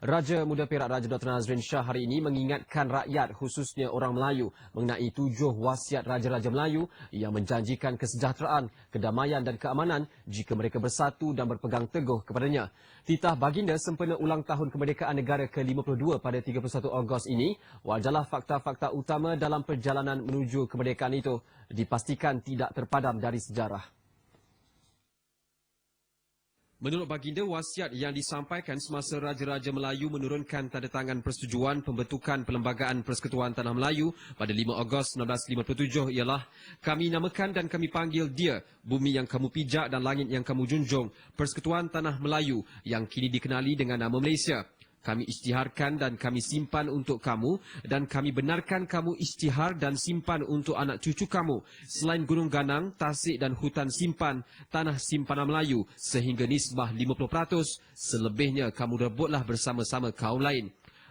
Raja Muda Perak Raja Dr. Nazrin Shah hari ini mengingatkan rakyat khususnya orang Melayu mengenai tujuh wasiat Raja-Raja Melayu yang menjanjikan kesejahteraan, kedamaian dan keamanan jika mereka bersatu dan berpegang teguh kepadanya. Titah baginda sempena ulang tahun kemerdekaan negara ke-52 pada 31 Ogos ini, wajarlah fakta-fakta utama dalam perjalanan menuju kemerdekaan itu dipastikan tidak terpadam dari sejarah. Menurut baginda, wasiat yang disampaikan semasa Raja-Raja Melayu menurunkan tanda tangan persetujuan pembentukan Perlembagaan Persekutuan Tanah Melayu pada 5 Ogos 1957 ialah kami namakan dan kami panggil dia bumi yang kamu pijak dan langit yang kamu junjung Persekutuan Tanah Melayu yang kini dikenali dengan nama Malaysia kami isytiharkan dan kami simpan untuk kamu dan kami benarkan kamu isytihar dan simpan untuk anak cucu kamu. Selain Gunung Ganang, Tasik dan hutan simpan, tanah simpanan Melayu sehingga nisbah 50%, selebihnya kamu rebutlah bersama-sama kaum lain.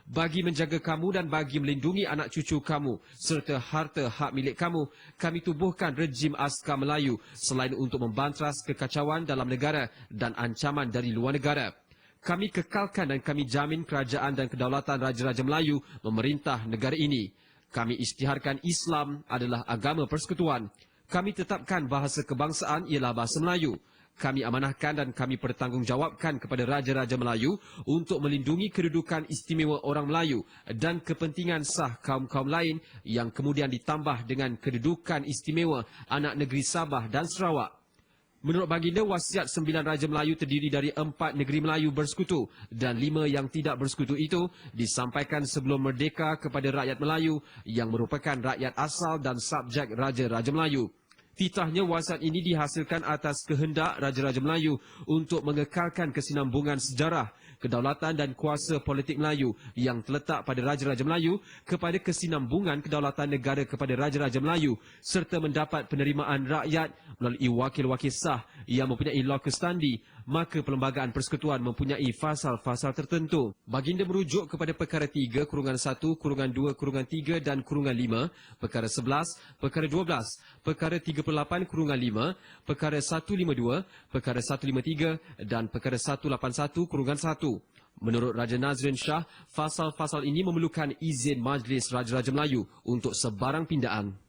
Bagi menjaga kamu dan bagi melindungi anak cucu kamu serta harta hak milik kamu, kami tubuhkan rejim askar Melayu selain untuk membantras kekacauan dalam negara dan ancaman dari luar negara kami kekalkan dan kami jamin kerajaan dan kedaulatan Raja-Raja Melayu memerintah negara ini. Kami isytiharkan Islam adalah agama persekutuan. Kami tetapkan bahasa kebangsaan ialah bahasa Melayu. Kami amanahkan dan kami pertanggungjawabkan kepada Raja-Raja Melayu untuk melindungi kedudukan istimewa orang Melayu dan kepentingan sah kaum-kaum lain yang kemudian ditambah dengan kedudukan istimewa anak negeri Sabah dan Sarawak. Menurut baginda, wasiat sembilan Raja Melayu terdiri dari empat negeri Melayu bersekutu dan lima yang tidak bersekutu itu disampaikan sebelum merdeka kepada rakyat Melayu yang merupakan rakyat asal dan subjek Raja-Raja Melayu. Titahnya wasiat ini dihasilkan atas kehendak Raja-Raja Melayu untuk mengekalkan kesinambungan sejarah kedaulatan dan kuasa politik Melayu yang terletak pada Raja-Raja Melayu kepada kesinambungan kedaulatan negara kepada Raja-Raja Melayu serta mendapat penerimaan rakyat melalui wakil-wakil sah yang mempunyai locus standi maka Perlembagaan Persekutuan mempunyai fasal-fasal tertentu. Baginda merujuk kepada perkara 3, kurungan 1, kurungan 2, kurungan 3 dan kurungan 5, perkara 11, perkara 12, perkara 38, kurungan 5, perkara 152, perkara 153 dan perkara 181, kurungan 1. Menurut Raja Nazrin Shah, fasal-fasal ini memerlukan izin Majlis Raja-Raja Melayu untuk sebarang pindaan.